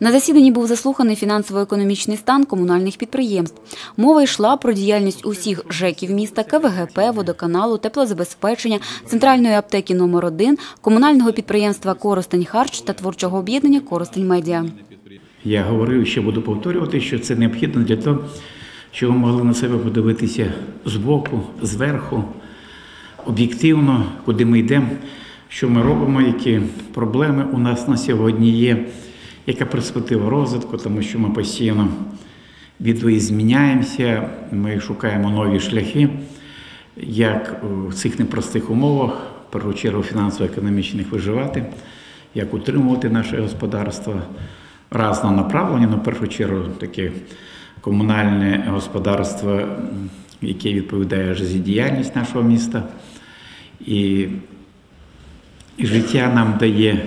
На засіданні був заслуханий фінансово-економічний стан комунальних підприємств. Мова йшла про діяльність усіх ЖЕКів міста, КВГП, водоканалу, теплозабезпечення, центральної аптеки номер 1 комунального підприємства Коростень Харч та творчого об'єднання Коростень Медіа. Я говорив ще буду повторювати, що це необхідно для того, щоб ви могли на себе подивитися збоку, зверху, об'єктивно, куди ми йдемо, що ми робимо, які проблеми у нас на сьогодні є, яка перспектива розвитку, тому що ми постійно відвоїзміняємося, ми шукаємо нові шляхи, як в цих непростих умовах, в першу чергу фінансово-економічних виживати, як утримувати наше господарство разного направлення, ну, в першу чергу таке комунальне господарство, яке відповідає життєдіяльність нашого міста. І, і життя нам дає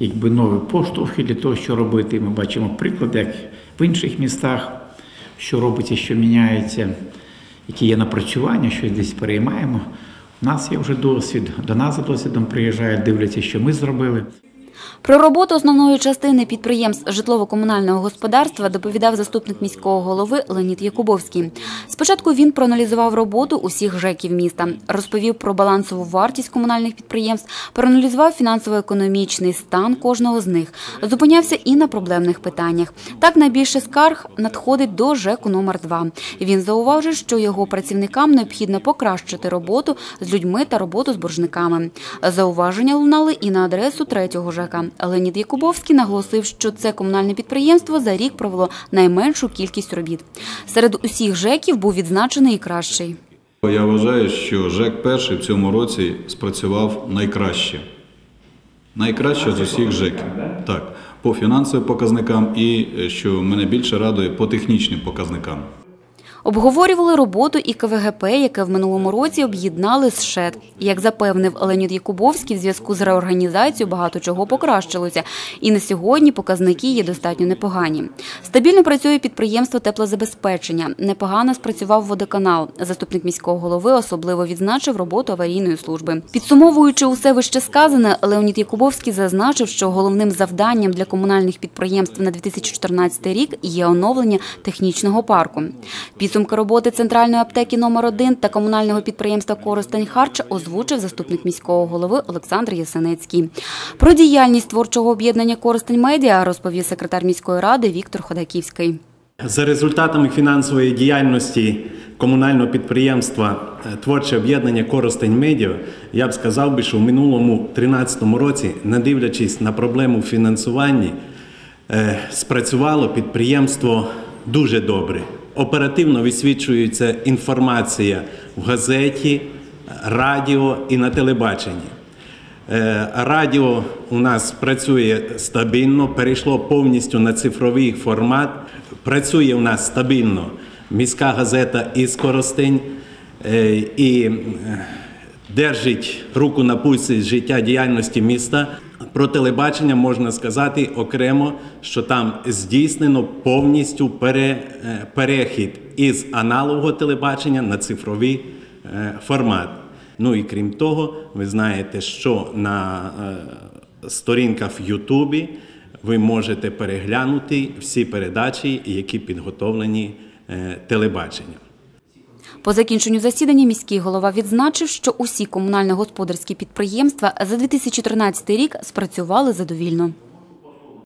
якби нові поштовхи для того, що робити. Ми бачимо приклад, як в інших містах, що робиться, що міняється, які є напрацювання, щось десь переймаємо. У нас є вже досвід, до нас за досвідом приїжджають, дивляться, що ми зробили. Про роботу основної частини підприємств житлово-комунального господарства доповідав заступник міського голови Леонід Якубовський. Спочатку він проаналізував роботу усіх ЖЕКів міста, розповів про балансову вартість комунальних підприємств, проаналізував фінансово-економічний стан кожного з них, зупинявся і на проблемних питаннях. Так найбільше скарг надходить до ЖЕКу номер 2 Він зауважив, що його працівникам необхідно покращити роботу з людьми та роботу з боржниками. Зауваження лунали і на адресу третього ЖЕКа. Леонід Якубовський наголосив, що це комунальне підприємство за рік провело найменшу кількість робіт. Серед усіх ЖЕКів був відзначений і кращий. Я вважаю, що ЖЕК перший в цьому році спрацював найкраще. Найкраще з усіх ЖЕКів. Так, по фінансовим показникам і, що мене більше радує, по технічним показникам. Обговорювали роботу і КВГП, яке в минулому році об'єднали з ШЕД. Як запевнив Леонід Якубовський, в зв'язку з реорганізацією багато чого покращилося. І на сьогодні показники є достатньо непогані. Стабільно працює підприємство теплозабезпечення. Непогано спрацював водоканал. Заступник міського голови особливо відзначив роботу аварійної служби. Підсумовуючи усе вище сказане, Леонід Якубовський зазначив, що головним завданням для комунальних підприємств на 2014 рік є оновлення технічного парку. Підсумки роботи центральної аптеки номер 1 та комунального підприємства Коростень Харч озвучив заступник міського голови Олександр Ясенецький. Про діяльність творчого об'єднання Коростень Медіа розповів секретар міської ради Віктор Ходаківський. За результатами фінансової діяльності комунального підприємства е, Творче об'єднання Коростень Медіа, я б сказав би, що в минулому 2013 році, не дивлячись на проблему фінансування, е, спрацювало підприємство дуже добре оперативно висвічується інформація в газеті, радіо і на телебаченні. Е, радіо у нас працює стабільно, перейшло повністю на цифровий формат. Працює у нас стабільно міська газета із Коростень е, і е, держить руку на пульсі життя діяльності міста. Про телебачення можна сказати окремо, що там здійснено повністю е, перехід із аналогового телебачення на цифровий е, формат. Ну і крім того, ви знаєте, що на е, сторінках в Ютубі ви можете переглянути всі передачі, які підготовлені телебаченням. По закінченню засідання міський голова відзначив, що усі комунально-господарські підприємства за 2013 рік спрацювали задовільно.